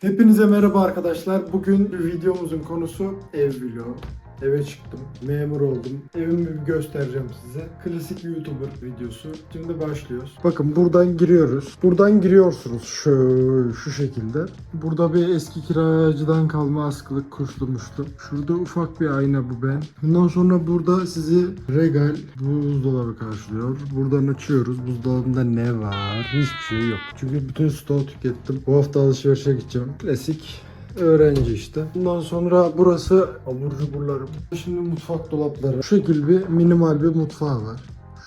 Hepinize merhaba arkadaşlar. Bugün videomuzun konusu ev vlogu. Eve çıktım, memur oldum. Evimi bir göstereceğim size. Klasik YouTuber videosu. Şimdi başlıyoruz. Bakın buradan giriyoruz. Buradan giriyorsunuz şu şu şekilde. Burada bir eski kiracıdan kalma askılık kuşlumuştu. Şurada ufak bir ayna bu ben. Bundan sonra burada sizi regal buzdolabı karşılıyor. Buradan açıyoruz. Buzdolabında ne var? Hiçbir şey yok. Çünkü bütün stoğu tükettim. Bu hafta alışverişe gideceğim. Klasik öğrenci işte. Bundan sonra burası abur cuburlarım. Şimdi mutfak dolapları. Şu şekil bir minimal bir mutfağı var.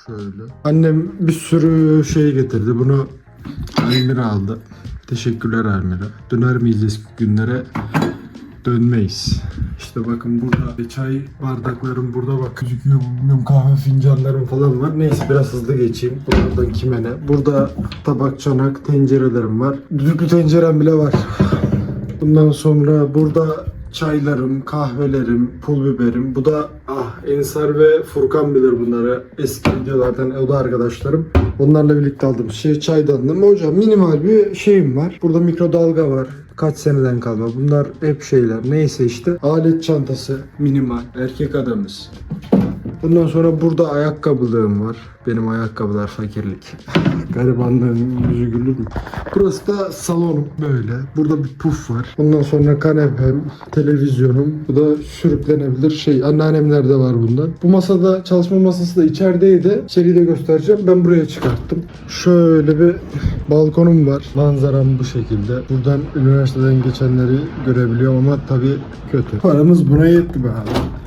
Şöyle. Annem bir sürü şey getirdi. Bunu Almira aldı. Teşekkürler Almira. Döner miyiz eski günlere? Dönmeyiz. İşte bakın burada çay bardaklarım burada bak gözüküyor. Bilmiyorum kahve fincanlarım falan var. Neyse biraz hızlı geçeyim. Bunlardan kime ne? Burada tabak, çanak, tencerelerim var. Düdüklü tencerem bile var. Bundan sonra burada çaylarım, kahvelerim, pul biberim. Bu da ah Ensar ve Furkan bilir bunları. Eski videolardan o da arkadaşlarım. Onlarla birlikte aldığım şey çaydanlığım. Hocam minimal bir şeyim var. Burada mikrodalga var. Kaç seneden kalma. Bunlar hep şeyler. Neyse işte. Alet çantası minimal. Erkek adamız. Bundan sonra burada ayakkabılığım var. Benim ayakkabılar fakirlik. Garibanlığın yüzü gülür mü? Burası da salonum böyle. Burada bir puf var. Ondan sonra kanepem, televizyonum. Bu da sürüklenebilir şey. Anneannemlerde var bundan. Bu masada çalışma masası da içerideydi. İçeriği de göstereceğim. Ben buraya çıkarttım. Şöyle bir balkonum var. Manzaram bu şekilde. Buradan üniversiteden geçenleri görebiliyorum ama tabii kötü. Paramız buna yetti be abi.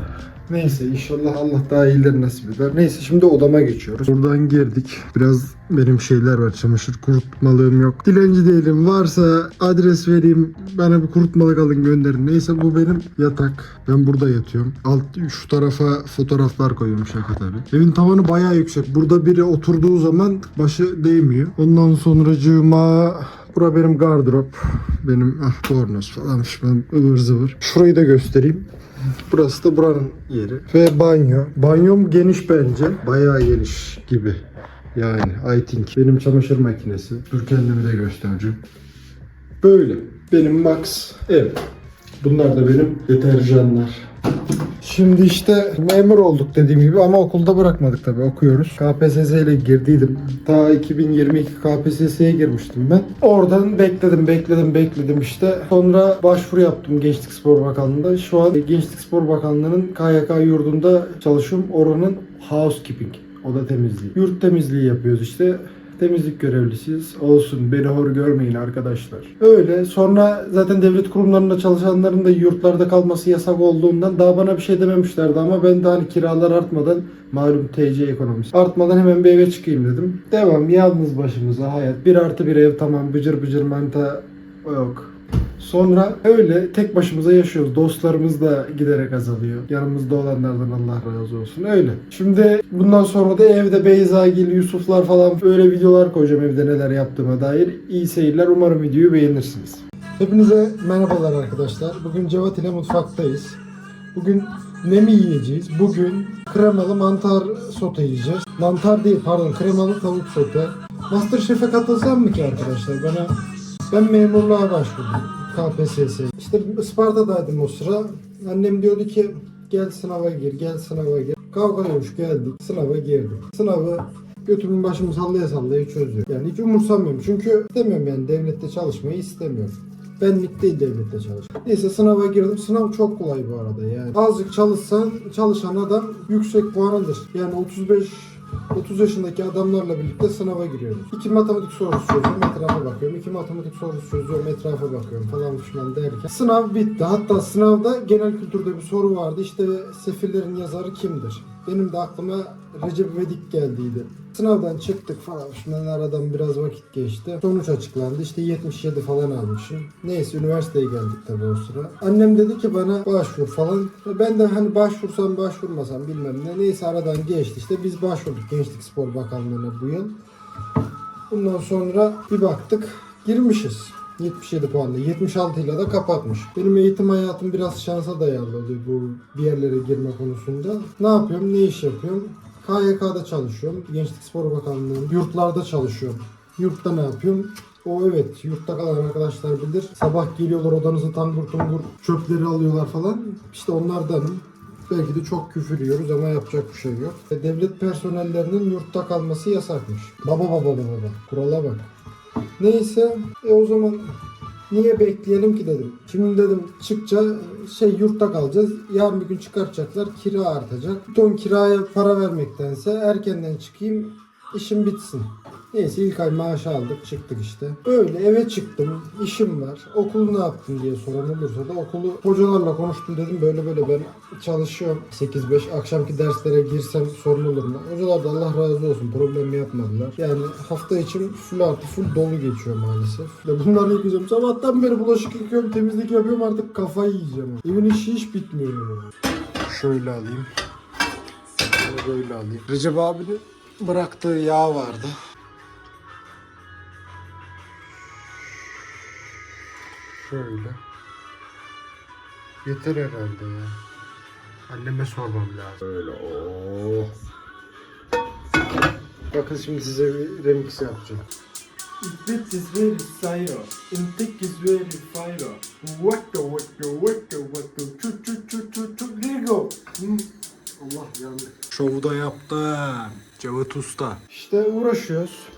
Neyse inşallah Allah daha iyileri nasip eder. Neyse şimdi odama geçiyoruz. Buradan girdik. Biraz benim şeyler var. Çamaşır kurutmalığım yok. Dilenci değilim. Varsa adres vereyim. Bana bir kurutmalık alın gönderin. Neyse bu benim yatak. Ben burada yatıyorum. Alt şu tarafa fotoğraflar koyuyorum şaka tabii. Evin tavanı bayağı yüksek. Burada biri oturduğu zaman başı değmiyor. Ondan sonracığıma Bura benim gardırop. Benim ah bornoz falan ben ıvır zıvır. Şurayı da göstereyim. Burası da buranın yeri. Ve banyo. Banyom geniş bence. Bayağı geniş gibi. Yani I think. Benim çamaşır makinesi. Dur kendimi de göstereceğim. Böyle. Benim Max ev. Bunlar da benim deterjanlar. Şimdi işte memur olduk dediğim gibi ama okulda bırakmadık tabii okuyoruz. KPSS ile girdiydim. Ta 2022 KPSS'ye girmiştim ben. Oradan bekledim bekledim bekledim işte. Sonra başvuru yaptım Gençlik Spor Bakanlığı'nda. Şu an Gençlik Spor Bakanlığı'nın KYK yurdunda çalışıyorum. Oranın housekeeping. Oda temizliği. Yurt temizliği yapıyoruz işte. Temizlik görevlisiyiz. Olsun beni hor görmeyin arkadaşlar. Öyle. Sonra zaten devlet kurumlarında çalışanların da yurtlarda kalması yasak olduğundan daha bana bir şey dememişlerdi ama ben de hani kiralar artmadan malum TC ekonomisi artmadan hemen bir eve çıkayım dedim. Devam yalnız başımıza hayat. Bir artı bir ev tamam bıcır bıcır manita yok. Sonra öyle tek başımıza yaşıyoruz. Dostlarımız da giderek azalıyor. Yanımızda olanlardan Allah razı olsun. Öyle. Şimdi bundan sonra da evde Beyzagil, Yusuflar falan öyle videolar koyacağım evde neler yaptığıma dair. İyi seyirler. Umarım videoyu beğenirsiniz. Hepinize merhabalar arkadaşlar. Bugün Cevat ile mutfaktayız. Bugün ne mi yiyeceğiz? Bugün kremalı mantar sote yiyeceğiz. Mantar değil pardon kremalı tavuk sote. Masterchef'e katılsam mı ki arkadaşlar? Bana ben memurluğa başvurdum. KPSS. İşte Isparta'daydım o sıra. Annem diyordu ki gel sınava gir, gel sınava gir. Kavga dövüş geldik. Sınava girdim. Sınavı götümün başımı sallaya sallaya çözüyorum. Yani hiç umursamıyorum. Çünkü istemiyorum yani devlette çalışmayı istemiyorum. Benlik değil devlette çalışmak. Neyse sınava girdim. Sınav çok kolay bu arada yani. Azıcık çalışsan çalışan adam yüksek puan alır. Yani 35 30 yaşındaki adamlarla birlikte sınava giriyoruz. İki matematik sorusu çözüyorum, etrafa bakıyorum. İki matematik sorusu çözüyorum, etrafa bakıyorum falan fişman derken. Sınav bitti. Hatta sınavda genel kültürde bir soru vardı. İşte Sefillerin yazarı kimdir? Benim de aklıma Recep İvedik geldiydi. Sınavdan çıktık falan. Şimdi aradan biraz vakit geçti. Sonuç açıklandı. İşte 77 falan almışım. Neyse üniversiteye geldik tabii o sıra. Annem dedi ki bana başvur falan. Ben de hani başvursam başvurmasam bilmem ne. Neyse aradan geçti. İşte biz başvurduk Gençlik Spor Bakanlığı'na bu yıl. Bundan sonra bir baktık girmişiz. 77 puanla. 76 ile de kapatmış. Benim eğitim hayatım biraz şansa dayalı oluyor bu bir yerlere girme konusunda. Ne yapıyorum? Ne iş yapıyorum? KYK'da çalışıyorum. Gençlik Spor Bakanlığı'nın yurtlarda çalışıyorum. Yurtta ne yapıyorum? O evet yurtta kalan arkadaşlar bilir. Sabah geliyorlar odanızı tangur tungur çöpleri alıyorlar falan. İşte onlardanım. Belki de çok küfür yiyoruz ama yapacak bir şey yok. Devlet personellerinin yurtta kalması yasakmış. Baba baba baba baba. Kurala bak. Neyse e o zaman niye bekleyelim ki dedim. Şimdi dedim çıkça şey yurtta kalacağız. Yarın bir gün çıkartacaklar. Kira artacak. Bir ton kiraya para vermektense erkenden çıkayım işim bitsin. Neyse ilk ay maaşı aldık çıktık işte. Öyle eve çıktım işim var. Okulu ne yaptın diye soran olursa da okulu hocalarla konuştum dedim böyle böyle ben çalışıyorum. 8-5 akşamki derslere girsem sorun olur mu? Hocalar da Allah razı olsun problem yapmadılar. Yani hafta için full artı full dolu geçiyor maalesef. Ve bunları yıkayacağım. Sabahtan beri bulaşık yıkıyorum temizlik yapıyorum artık kafayı yiyeceğim. Evin işi hiç bitmiyor. Şöyle alayım. Böyle alayım. Recep abinin bıraktığı yağ vardı. Şöyle. Yeter herhalde ya. Anneme sormam lazım. Öyle oh. Bakın şimdi size bir remix yapacağım. This is very fire. Intik is very fire. Waka waka waka waka. Çu çu çu çu çu. Here go. Hmm. Allah yandı. Şovu da yaptım. Cevat Usta. İşte uğraşıyoruz.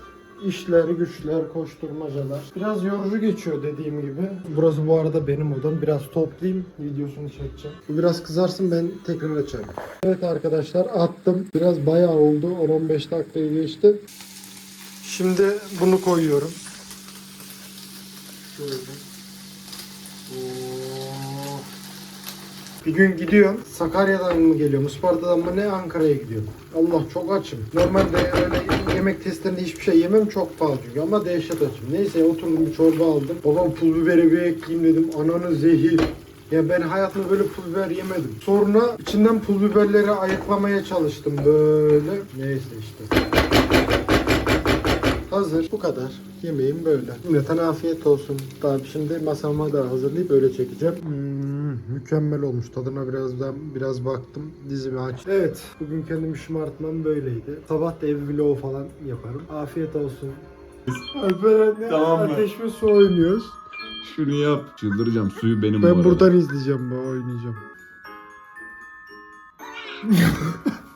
İşler, güçler, koşturmacalar. Biraz yorucu geçiyor dediğim gibi. Burası bu arada benim odam. Biraz toplayayım, videosunu çekeceğim. Bu biraz kızarsın ben tekrar açarım. Evet arkadaşlar attım. Biraz bayağı oldu. 10-15 dakikayı geçti. Şimdi bunu koyuyorum. Şöyle. Bir gün gidiyorum. Sakarya'dan mı geliyorum? Isparta'dan mı ne Ankara'ya gidiyorum. Allah çok açım. Normalde öyle yemek testlerinde hiçbir şey yemem çok pahalı çünkü ama dehşet açım. Neyse oturdum bir çorba aldım. Babam pul biberi bir ekleyeyim dedim. Ananı zehir. Ya ben hayatımda böyle pul biber yemedim. Sonra içinden pul biberleri ayıklamaya çalıştım böyle. Neyse işte. Hazır. Bu kadar. Yemeğim böyle. Milleten afiyet olsun. Daha şimdi masama da hazırlayıp öyle çekeceğim. Hmm, mükemmel olmuş. Tadına biraz da biraz baktım. Dizimi aç. Evet. Bugün kendimi şımartmam böyleydi. Sabah da ev vlogu falan yaparım. Afiyet olsun. Alperen'le Tamam mı? ateş ve su oynuyoruz. Şunu yap. Çıldıracağım. Suyu benim bu Ben arada. buradan izleyeceğim bu oynayacağım.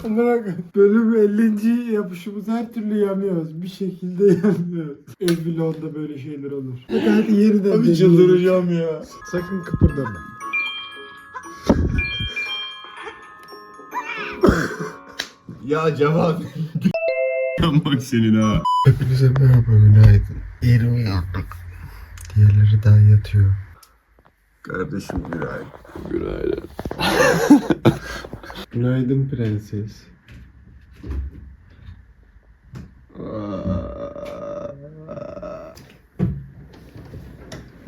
Amına koyayım. Bölüm 50. yapışımız her türlü yanıyoruz. Bir şekilde yanıyoruz. Ev vlogunda böyle şeyler olur. Hadi hadi yeniden Abi deneyelim. çıldıracağım ya. Sakın kıpırdama. Ya cevap. Bak senin ha. Hepinize merhaba günaydın. Yeni uyandık. Diğerleri daha yatıyor. Kardeşim günaydın. Günaydın. Günaydın prenses.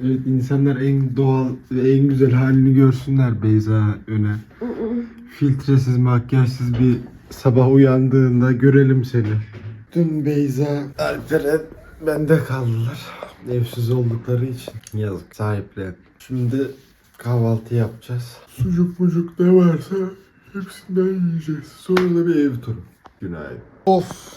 Evet insanlar en doğal ve en güzel halini görsünler Beyza öne. Filtresiz, makyajsız bir sabah uyandığında görelim seni. Dün Beyza, Alperen bende kaldılar. Evsiz oldukları için. Yazık sahiplen. Şimdi kahvaltı yapacağız. Sucuk mucuk ne varsa hepsinden yiyeceğiz. Sonra da bir ev turu. Günaydın. Of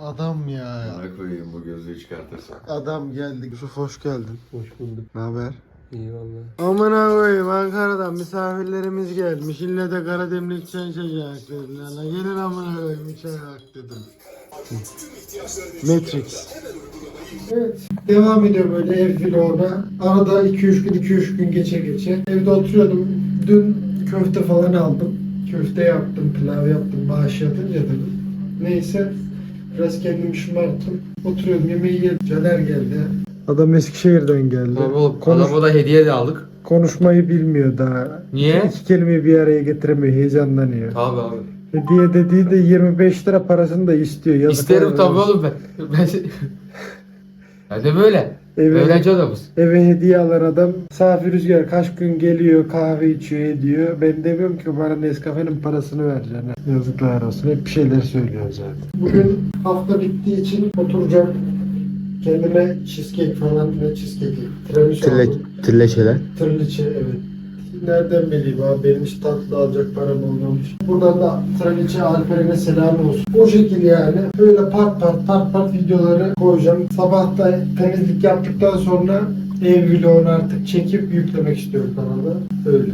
adam ya. Bana koyayım bu gözlüğü çıkartırsan. Adam geldi. Yusuf hoş geldin. Hoş bulduk. Ne haber? İyi valla. Aman koyayım Ankara'dan misafirlerimiz gelmiş. İlle de Karademlik çay içecek dediler. La gelin amına koyayım içecek dedim. Matrix. Evet. Devam ediyor böyle ev vloguna. Arada 2-3 gün 2-3 gün geçe geçe. Evde oturuyordum. Dün köfte falan aldım. Köfte yaptım, pilav yaptım. Bağış yapınca dedim. Neyse. Biraz kendimi şımarttım. Oturuyordum yemeği yedim. Caner geldi. Adam Eskişehir'den geldi. Tabii oğlum. Konuş- Adama da hediye de aldık. konuşmayı bilmiyor daha. Niye? İki kelimeyi bir araya getiremiyor, heyecanlanıyor. Tabii abi. Hediye dediği de 25 lira parasını da istiyor. Yazık İsterim tabii oğlum ben. Ben, ben de böyle. Eve, Öğrenci adamız. eve hediye alan adam Safi Rüzgar kaç gün geliyor kahve içiyor ediyor. Ben demiyorum ki bana Nescafe'nin parasını vereceksin. Yazıklar olsun. Hep bir şeyler söylüyor zaten. Bugün hafta bittiği için oturacağım. Kendime cheesecake falan ne cheesecake? Tiramisu aldım. Trilleçeler. Tırlıçe evet. Nereden bileyim abi benim hiç tatlı alacak param olmamış. Buradan da Traliçe Alperen'e selam olsun. O şekilde yani böyle part part part part videoları koyacağım. Sabah da temizlik yaptıktan sonra ev vlogunu artık çekip yüklemek istiyorum kanala. Öyle.